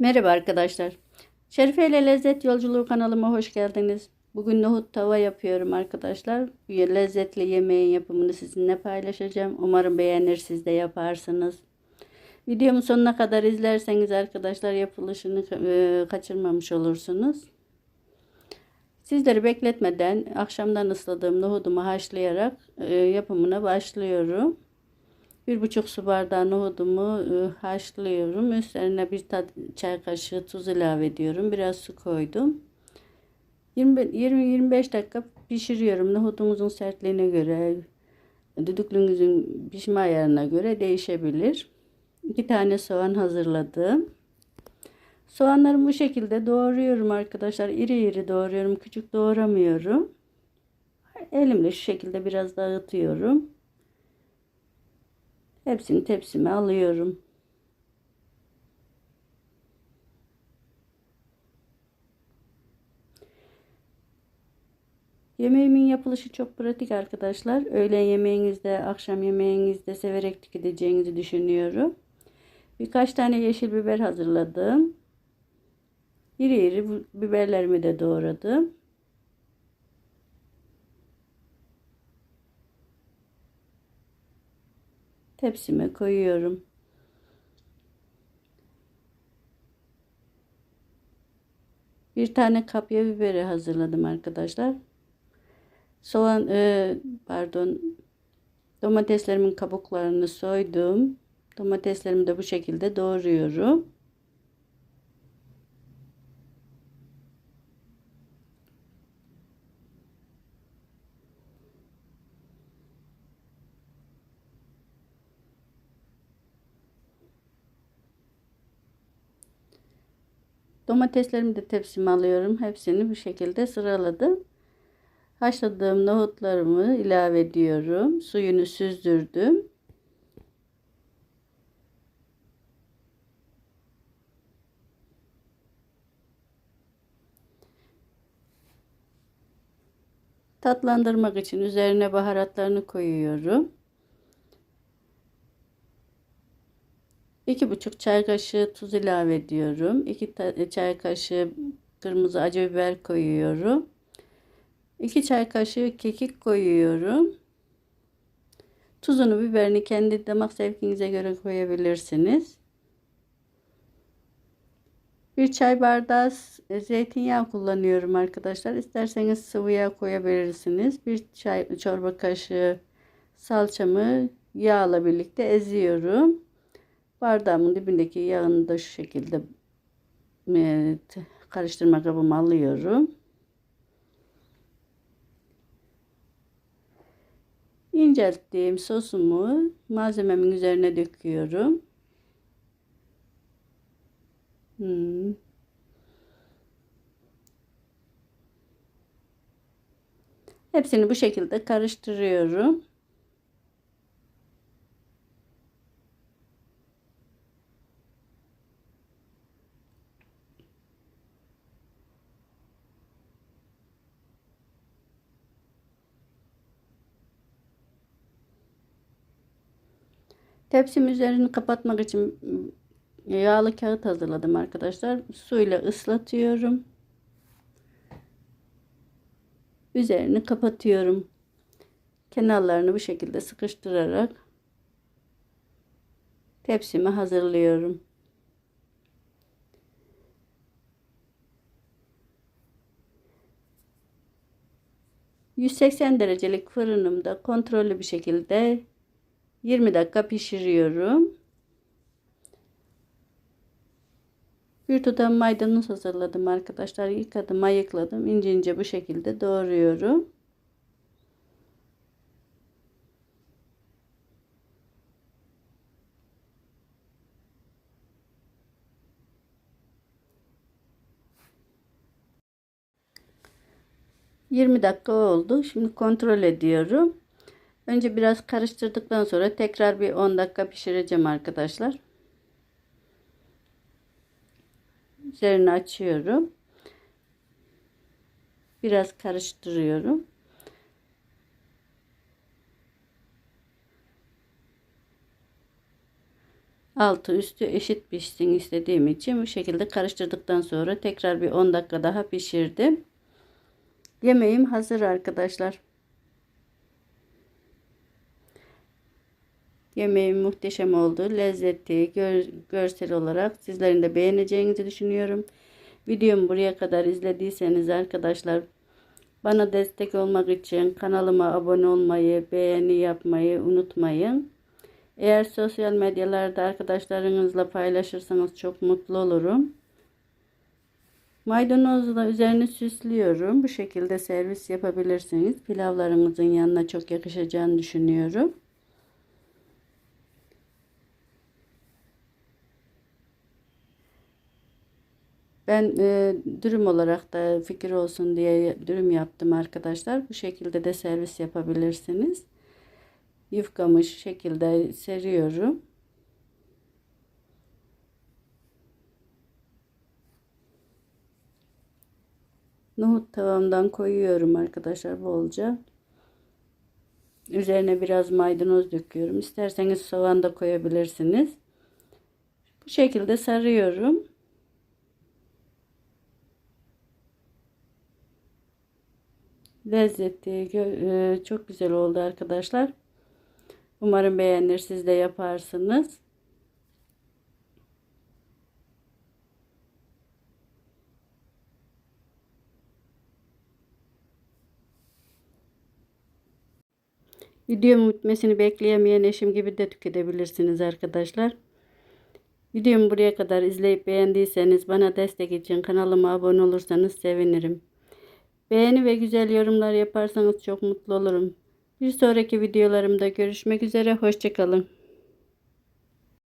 Merhaba arkadaşlar. Şerife ile Lezzet Yolculuğu kanalıma hoş geldiniz. Bugün nohut tava yapıyorum arkadaşlar. Lezzetli yemeğin yapımını sizinle paylaşacağım. Umarım beğenir siz de yaparsınız. Videomu sonuna kadar izlerseniz arkadaşlar yapılışını e, kaçırmamış olursunuz. Sizleri bekletmeden akşamdan ısladığım nohudumu haşlayarak e, yapımına başlıyorum. Bir buçuk su bardağı nohudumu e, haşlıyorum. Üstlerine bir tat, çay kaşığı tuz ilave ediyorum. Biraz su koydum. 20-25 dakika pişiriyorum. Nohudumuzun sertliğine göre, düdüklüğünüzün pişme ayarına göre değişebilir. İki tane soğan hazırladım. Soğanlarımı bu şekilde doğruyorum arkadaşlar. İri iri doğruyorum. Küçük doğramıyorum. Elimle şu şekilde biraz dağıtıyorum. Hepsini tepsime alıyorum. Yemeğimin yapılışı çok pratik arkadaşlar. Öğlen yemeğinizde, akşam yemeğinizde severek tüketeceğinizi düşünüyorum. Birkaç tane yeşil biber hazırladım. İri iri biberlerimi de doğradım. Tepsime koyuyorum. Bir tane kapya biberi hazırladım arkadaşlar. Soğan, e, pardon, domateslerimin kabuklarını soydum. Domateslerimi de bu şekilde doğruyorum. Domateslerimi de tepsime alıyorum. Hepsini bu şekilde sıraladım. Haşladığım nohutlarımı ilave ediyorum. Suyunu süzdürdüm. Tatlandırmak için üzerine baharatlarını koyuyorum. 2,5 çay kaşığı tuz ilave ediyorum. 2 çay kaşığı kırmızı acı biber koyuyorum. 2 çay kaşığı kekik koyuyorum. Tuzunu, biberini kendi damak zevkinize göre koyabilirsiniz. Bir çay bardağı zeytinyağı kullanıyorum arkadaşlar. İsterseniz sıvı yağ koyabilirsiniz. Bir çay çorba kaşığı salçamı yağla birlikte eziyorum. Bardağımın dibindeki yağını da şu şekilde evet, karıştırma kabıma alıyorum. İncelttiğim sosumu malzememin üzerine döküyorum. Hmm. Hepsini bu şekilde karıştırıyorum. Tepsim üzerini kapatmak için yağlı kağıt hazırladım arkadaşlar. Suyla ıslatıyorum. Üzerini kapatıyorum. Kenarlarını bu şekilde sıkıştırarak tepsimi hazırlıyorum. ...180 derecelik fırınımda kontrollü bir şekilde 20 dakika pişiriyorum. Bir tutam maydanoz hazırladım arkadaşlar. Yıkadım, ayıkladım. İnce ince bu şekilde doğruyorum. Yirmi dakika oldu. Şimdi kontrol ediyorum. Önce biraz karıştırdıktan sonra tekrar bir 10 dakika pişireceğim arkadaşlar. Üzerini açıyorum. Biraz karıştırıyorum. Altı üstü eşit pişsin istediğim için bu şekilde karıştırdıktan sonra tekrar bir 10 dakika daha pişirdim. Yemeğim hazır arkadaşlar. Yemeğim muhteşem oldu. Lezzetli, gör, görsel olarak sizlerin de beğeneceğinizi düşünüyorum. Videomu buraya kadar izlediyseniz arkadaşlar bana destek olmak için kanalıma abone olmayı, beğeni yapmayı unutmayın. Eğer sosyal medyalarda arkadaşlarınızla paylaşırsanız çok mutlu olurum. Maydanozla üzerine süslüyorum. Bu şekilde servis yapabilirsiniz. Pilavlarınızın yanına çok yakışacağını düşünüyorum. Ben e, dürüm olarak da fikir olsun diye dürüm yaptım arkadaşlar. Bu şekilde de servis yapabilirsiniz. Yufkamı şu şekilde seriyorum. Nohut tavamdan koyuyorum arkadaşlar bolca. Üzerine biraz maydanoz döküyorum. İsterseniz soğan da koyabilirsiniz. Bu şekilde sarıyorum. Lezzetli e, çok güzel oldu arkadaşlar umarım beğenir siz de yaparsınız Videomun bitmesini bekleyemeyen eşim gibi de tüketebilirsiniz arkadaşlar. Videomu buraya kadar izleyip beğendiyseniz bana destek için kanalıma abone olursanız sevinirim. Beğeni ve güzel yorumlar yaparsanız çok mutlu olurum. Bir sonraki videolarımda görüşmek üzere. Hoşçakalın.